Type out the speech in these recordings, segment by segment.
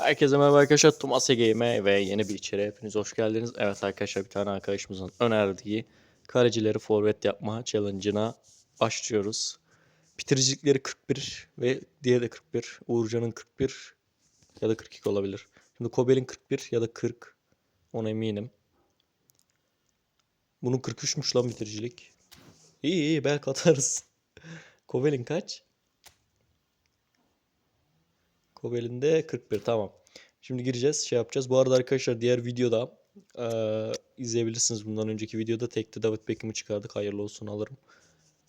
Herkese merhaba arkadaşlar. Tumas Game'e ve yeni bir içeriğe hepiniz hoş geldiniz. Evet arkadaşlar bir tane arkadaşımızın önerdiği kalecileri forvet yapma challenge'ına başlıyoruz. Bitiricilikleri 41 ve diğeri de 41. Uğurcan'ın 41 ya da 42 olabilir. Şimdi Kobel'in 41 ya da 40. Ona eminim. Bunun 43'müş lan bitiricilik. İyi iyi belki atarız. Kobel'in kaç? Kobel'in de 41 tamam. Şimdi gireceğiz şey yapacağız. Bu arada arkadaşlar diğer videoda eee, izleyebilirsiniz. Bundan önceki videoda tekte David Beckham'ı çıkardık. Hayırlı olsun alırım.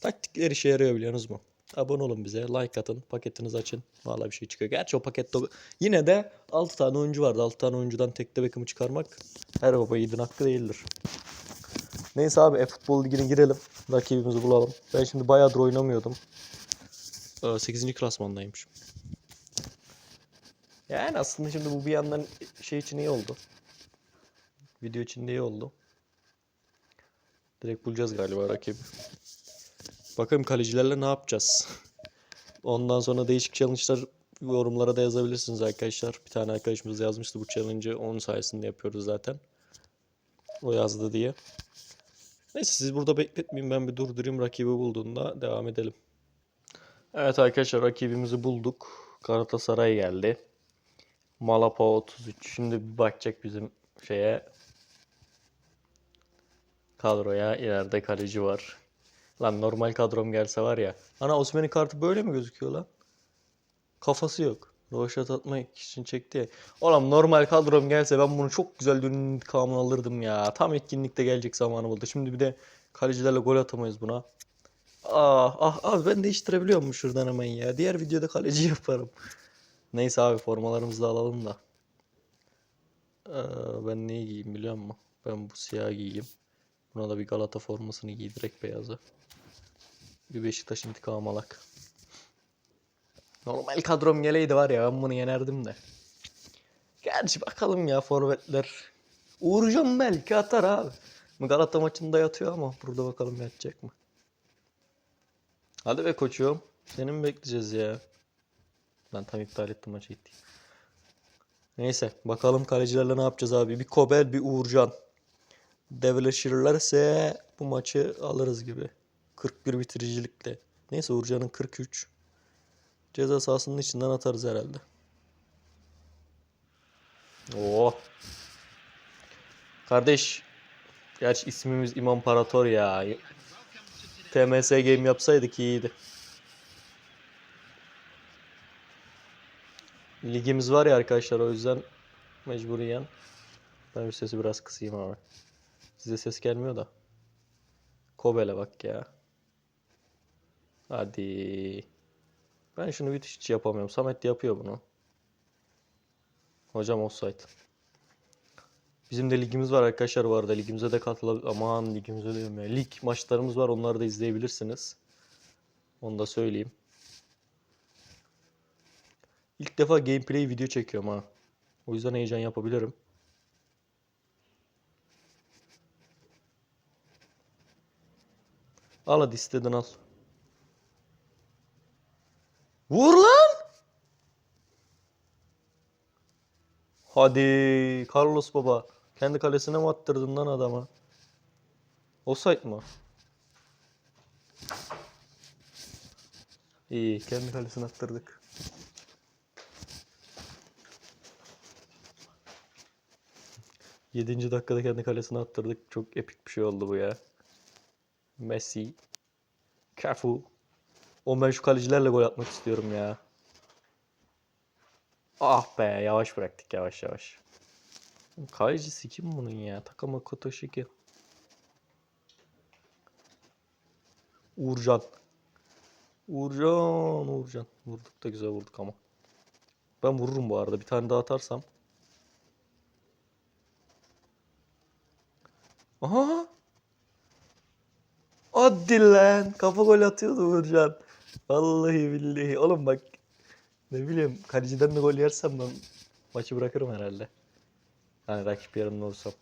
Taktikler işe yarıyor biliyorsunuz mu? Abone olun bize. Like atın. Paketinizi açın. Vallahi bir şey çıkıyor. Gerçi o pakette yine de 6 tane oyuncu vardı. 6 tane oyuncudan tekte Beckham'ı çıkarmak her baba yiğidin hakkı değildir. Neyse abi e-futbol ligine girelim. Rakibimizi bulalım. Ben şimdi bayağıdır oynamıyordum. 8. klasmandaymışım. Yani aslında şimdi bu bir yandan şey için iyi oldu. Video için de iyi oldu. Direkt bulacağız galiba rakibi. Bakalım kalecilerle ne yapacağız. Ondan sonra değişik challenge'lar yorumlara da yazabilirsiniz arkadaşlar. Bir tane arkadaşımız yazmıştı bu challenge'ı. Onun sayesinde yapıyoruz zaten. O yazdı diye. Neyse siz burada bekletmeyin ben bir durdurayım rakibi bulduğunda devam edelim. Evet arkadaşlar rakibimizi bulduk. Galatasaray geldi. Malapa 33. Şimdi bir bakacak bizim şeye kadroya. ileride kaleci var. Lan normal kadrom gelse var ya. Ana Osman'ın kartı böyle mi gözüküyor lan? Kafası yok. Roşat atmak için çekti. ya. Oğlum normal kadrom gelse ben bunu çok güzel dünün intikamını alırdım ya. Tam etkinlikte gelecek zamanı buldu. Şimdi bir de kalecilerle gol atamayız buna. Ah ah ah ben değiştirebiliyor şuradan hemen ya. Diğer videoda kaleci yaparım. Neyse abi formalarımızı da alalım da. Ee, ben neyi giyeyim biliyor musun? Ben bu siyah giyeyim. Buna da bir Galata formasını giy direkt beyazı. Bir Beşiktaş intikam alak. Normal kadrom geleydi var ya ben bunu yenerdim de. Gerçi bakalım ya forvetler. Uğurcan belki atar abi. Galata maçında yatıyor ama burada bakalım yatacak mı? Hadi be koçum. Seni mi bekleyeceğiz ya? Ben tam iptal ettim maçı gitti. Neyse bakalım kalecilerle ne yapacağız abi. Bir Kobel bir Uğurcan. Devleşirlerse bu maçı alırız gibi. 41 bitiricilikle. Neyse Uğurcan'ın 43. Ceza sahasının içinden atarız herhalde. Oo. Kardeş. Gerçi ismimiz İmam Parator ya. TMS game yapsaydık iyiydi. Ligimiz var ya arkadaşlar o yüzden mecburiyen ben şu sesi biraz kısayım abi. Size ses gelmiyor da. Kobel'e bak ya. Hadi. Ben şunu bir hiç yapamıyorum. Samet yapıyor bunu. Hocam offside. Bizim de ligimiz var arkadaşlar bu arada. Ligimize de katılabilir. Aman ligimize diyorum ya. Lig maçlarımız var. Onları da izleyebilirsiniz. Onu da söyleyeyim. İlk defa gameplay video çekiyorum ha. O yüzden heyecan yapabilirim. Al hadi istedin al. Vur lan! Hadi Carlos baba. Kendi kalesine mi attırdın lan adama? Offside mı? İyi kendi kalesine attırdık. Yedinci dakikada kendi kalesine attırdık. Çok epik bir şey oldu bu ya. Messi. Cafu. O ben şu kalecilerle gol atmak istiyorum ya. Ah be yavaş bıraktık yavaş yavaş. Kalecisi kim bunun ya? Takama Kotoşiki. Uğurcan. Uğurcan, Uğurcan. Vurduk da güzel vurduk ama. Ben vururum bu arada. Bir tane daha atarsam. Aha! Hadi lan. Kafa gol atıyordu Uğurcan. Vallahi billahi. Oğlum bak. Ne bileyim kaleciden de gol yersem ben maçı bırakırım herhalde. Hani rakip yanımda olsam.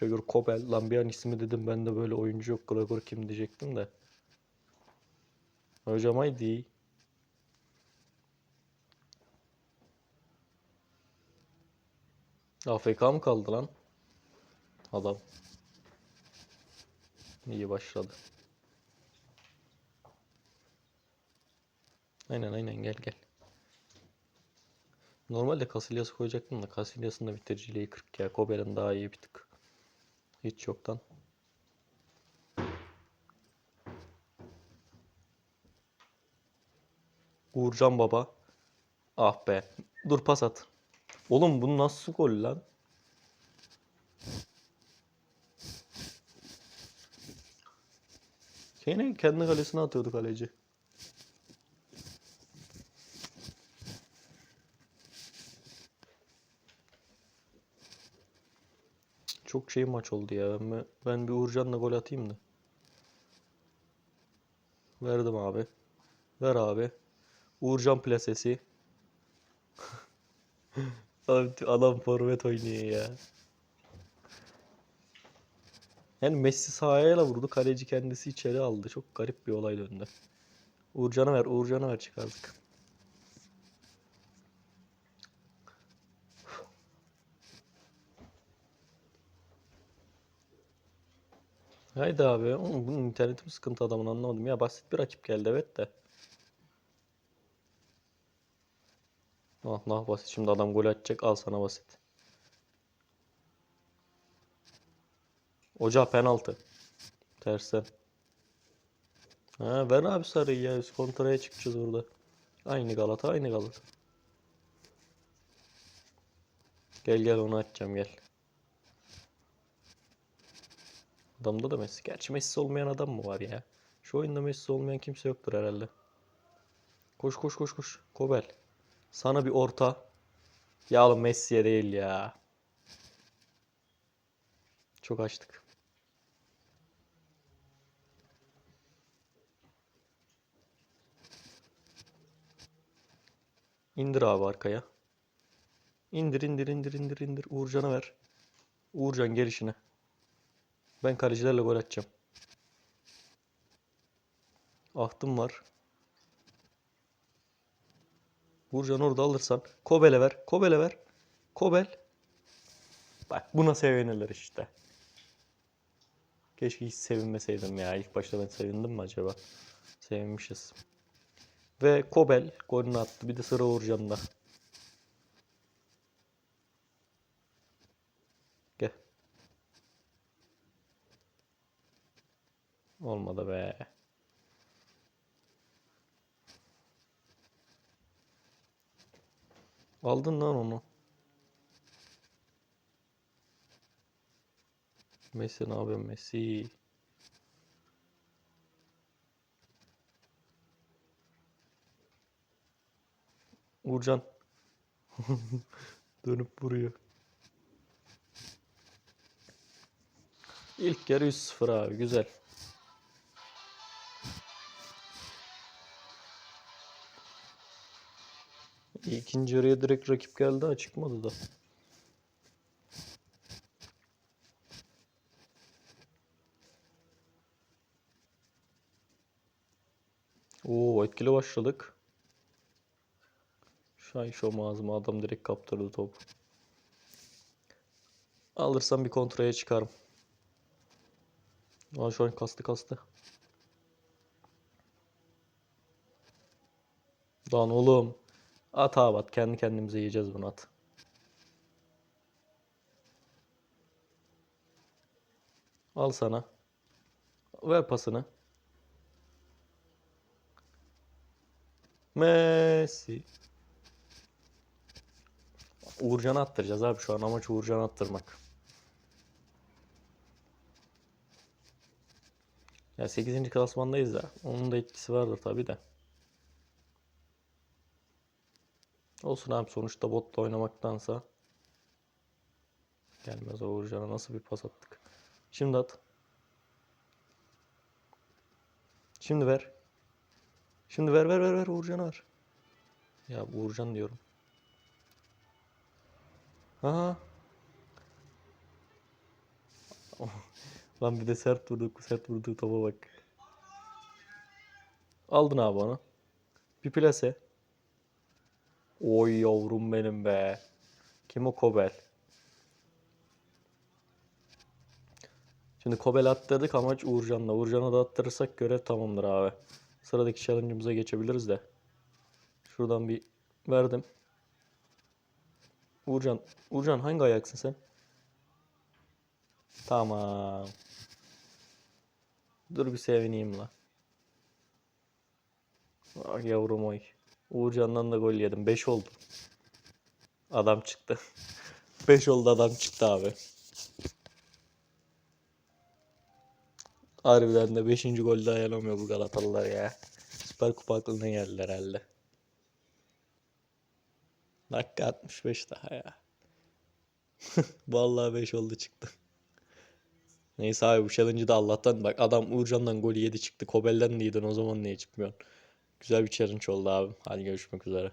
Gregor Kobel. Lan bir an ismi dedim ben de böyle oyuncu yok. Gregor kim diyecektim de. Hocam haydi. AFK mı kaldı lan? Adam. İyi başladı. Aynen aynen gel gel. Normalde Casillas'ı koyacaktım da Casillas'ın da bitiriciliği 40 ya. Kobel'in daha iyi bir tık. Hiç yoktan. Uğurcan Baba. Ah be. Dur pas at. Oğlum bu nasıl gol lan? Yine kendi kalesine atıyordu kaleci. Çok şey maç oldu ya. Ben, ben bir Uğurcan'la gol atayım da. Verdim abi. Ver abi. Uğurcan plasesi. Abi, Adam forvet oynuyor ya. Yani Messi sahaya vurdu. Kaleci kendisi içeri aldı. Çok garip bir olay döndü. Uğurcan'a ver. Uğurcan'a ver çıkardık. Haydi abi. Oğlum bunun interneti mi sıkıntı adamın anlamadım. Ya basit bir rakip geldi evet de. Ah nah basit. Şimdi adam gol atacak. Al sana basit. Ocağı penaltı. Tersten. Ha, ver abi sarıyı ya. Biz kontraya çıkacağız orada. Aynı Galata, aynı Galata. Gel gel onu açacağım gel. Adamda da Messi. Gerçi Messi olmayan adam mı var ya? Şu oyunda Messi olmayan kimse yoktur herhalde. Koş koş koş koş. Kobel. Sana bir orta. Ya oğlum Messi'ye değil ya. Çok açtık. İndir abi arkaya. İndir indir indir indir indir. Uğurcan'a ver. Uğurcan gelişine. Ben kalecilerle gol atacağım. Ahtım var. Uğurcan orada alırsan. Kobel'e ver. Kobel'e ver. Kobel. Bak buna sevinirler işte. Keşke hiç sevinmeseydim ya. İlk başta ben sevindim mi acaba? Sevinmişiz. Ve Kobel golünü attı. Bir de sıra Uğurcan'da. Gel. Olmadı be. Aldın lan onu. Messi ne yapıyor Messi? Uğurcan. Dönüp vuruyor. İlk yarı 3-0 abi güzel. İkinci yarıya direkt rakip geldi ha çıkmadı da. Oo etkili başladık. Şahin şom ağzıma adam direkt kaptırdı topu. Alırsam bir kontraya çıkarım. Aa şu an kastı kastı. Lan oğlum. At abi at. Kendi kendimize yiyeceğiz bunu at. Al sana. Ver pasını. Messi. Uğurcan'ı attıracağız abi. Şu an amaç Uğurcan'ı attırmak. Ya 8. klasmandayız da. Onun da etkisi vardır tabii de. Olsun abi sonuçta botla oynamaktansa. Gelmez Uğurcan'a nasıl bir pas attık. Şimdi at. Şimdi ver. Şimdi ver ver ver ver Uğurcan'a ver. Ya Uğurcan diyorum. Aha. Lan bir de sert vurdu, sert vurduğu topa bak. Aldın abi onu. Bir plase. Oy yavrum benim be. Kim o Kobel? Şimdi Kobel attırdık amaç Uğurcan'la. Uğurcan'a da attırırsak görev tamamdır abi. Sıradaki challenge'ımıza geçebiliriz de. Şuradan bir verdim. Uğurcan, Uğurcan hangi ayaksın sen? Tamam. Dur bir sevineyim la. Ah yavrum oy. Uğurcan'dan da gol yedim. 5 oldu. Adam çıktı. 5 oldu adam çıktı abi. Harbiden de 5. golde dayanamıyor bu Galatalılar ya. Süper Kupa aklına geldi herhalde. Dakika 65 daha ya. Vallahi 5 oldu çıktı. Neyse abi bu challenge'ı da Allah'tan bak adam Uğurcan'dan golü yedi çıktı. Kobel'den de yedin o zaman niye çıkmıyorsun? Güzel bir challenge oldu abi. Hadi görüşmek üzere.